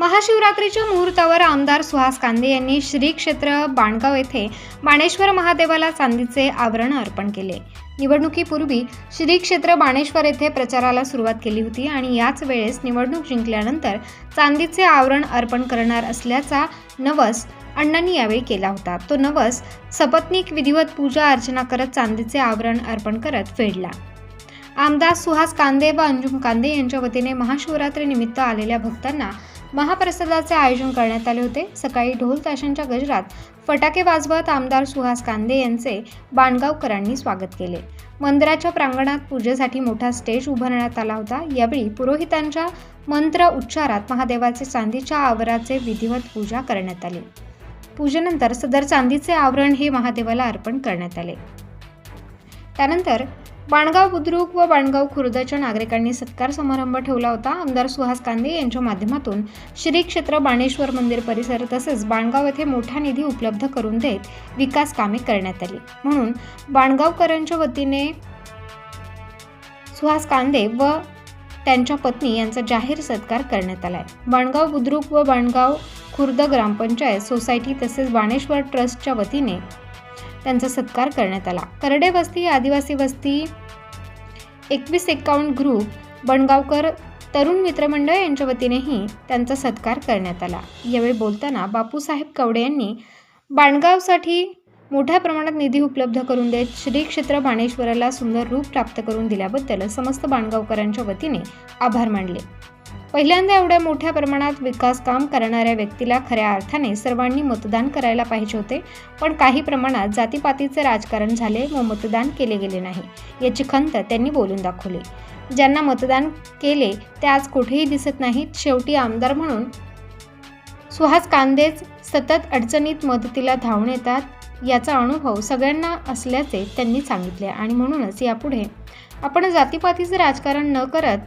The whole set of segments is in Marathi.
महाशिवरात्रीच्या मुहूर्तावर आमदार सुहास कांदे यांनी श्री क्षेत्र बाणगाव येथे बाणेश्वर महादेवाला चांदीचे आवरण अर्पण केले. निवडणुकीपूर्वी श्री क्षेत्र बाणेश्वर येथे प्रचाराला सुरुवात केली होती आणि याच वेळेस निवडणूक जिंकल्यानंतर चांदीचे आवरण अर्पण करणार असल्याचा नवस अण्णांनी यावेळी केला होता. तो नवस सपत्नीक विधिवत पूजा अर्चना करत चांदीचे आवरण अर्पण करत फेडला. आमदार सुहास कांदे व अंजुम कांदे यांच्या वतीने महाशिवरात्रीनिमित्त आलेल्या भक्तांना महाप्रसादाचे आयोजन करण्यात आले होते. सकाळी ढोल ताशांच्या गजरात फटाके वाजवत आमदार सुहास कांदे यांचे बाणगावकरांनी स्वागत केले. मंदिराच्या प्रांगणात पूजेसाठी मोठा स्टेज उभारण्यात आला होता. यावेळी पुरोहितांच्या मंत्र उच्चारात महादेवाचे चांदीच्या आवराचे विधिवत पूजा करण्यात आली. पूजेनंतर सदर चांदीचे आवरण हे महादेवाला अर्पण करण्यात आले. त्यानंतर बाणगाव बुद्रुक व बाणगाव खुर्दच्या नागरिकांनी सत्कार समारंभ ठेवला होता. आमदार सुहास कांदे यांच्या माध्यमातून श्री क्षेत्र बाणेश्वर मंदिर परिसर तसेच बाणगाव येथे मोठा निधी उपलब्ध करून देत विकास कामे करण्यात आली. म्हणून बाणगावकरांच्या वतीने सुहास कांदे व त्यांच्या पत्नी यांचा जाहीर सत्कार करण्यात आलाय. बाणगाव बुद्रुक व बाणगाव खुर्द ग्रामपंचायत सोसायटी तसेच बाणेश्वर ट्रस्टच्या वतीने त्यांचा सत्कार करण्यात आला. करडे वस्ती आदिवासी वस्ती एकवीस एक्कावन्न ग्रुप बणगावकर तरुण मित्रमंडळ यांच्या वतीनेही त्यांचा सत्कार करण्यात आला. यावेळी बोलताना बापूसाहेब कवडे यांनी बाणगावसाठी मोठ्या प्रमाणात निधी उपलब्ध करून देत श्री क्षेत्र बाणेश्वराला सुंदर रूप प्राप्त करून दिल्याबद्दल समस्त बाणगावकरांच्या वतीने आभार मानले. पहिल्यांदा एवढ्या मोठ्या प्रमाणात विकास काम करणाऱ्या व्यक्तीला खऱ्या अर्थाने सर्वांनी मतदान करायला पाहिजे होते. पण काही प्रमाणात जातीपातीचे राजकारण झाले व मतदान केले गेले नाही याची खंत त्यांनी बोलून दाखवली. ज्यांना मतदान केले ते आज कुठेही दिसत नाहीत. शेवटी आमदार म्हणून सुहास कांदेच सतत अडचणीत मदतीला धावून येतात याचा अनुभव सगळ्यांना असल्याचे त्यांनी सांगितले आणि म्हणूनच यापुढे आपण जातीपातीचे राजकारण न करत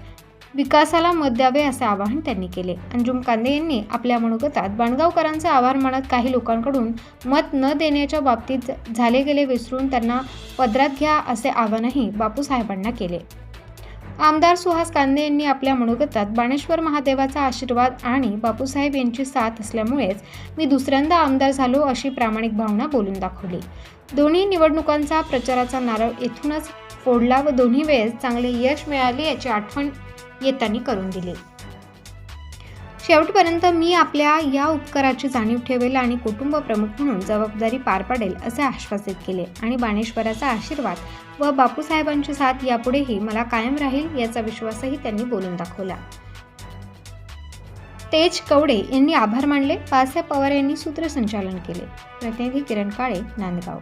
विकासाला मत द्यावे असे आवाहन त्यांनी केले. अंजुम कांदे यांनी आपल्या मनोगतात बाणगावकरांचे आभार मानत काही लोकांकडून मत न देण्याच्या बाबतीत झाले गेले विसरून त्यांना पदरात घ्या असे आवाहनही बापूसाहेबांना केले. आमदार सुहास कांदे यांनी आपल्या मनोगतात बाणेश्वर महादेवाचा आशीर्वाद आणि बापूसाहेब यांची साथ असल्यामुळेच मी दुसऱ्यांदा आमदार झालो अशी प्रामाणिक भावना बोलून दाखवली. दोन्ही निवडणुकांचा प्रचाराचा नारळ येथूनच फोडला व दोन्ही वेळेस चांगले यश मिळाले याची आठवण येताना करून दिली. शेवटपर्यंत मी आपल्या या उपकाराची जाणीव ठेवेल आणि कुटुंब प्रमुख म्हणून जबाबदारी पार पाडेल असे आश्वासित केले. आणि बाणेश्वराचा आशीर्वाद व बापूसाहेबांची साथ यापुढेही मला कायम राहील याचा विश्वासही त्यांनी बोलून दाखवला. तेज कवडे यांनी आभार मानले. बाळासाहेब पवार यांनी सूत्रसंचालन केले. प्रतिनिधी किरण काळे नांदगाव.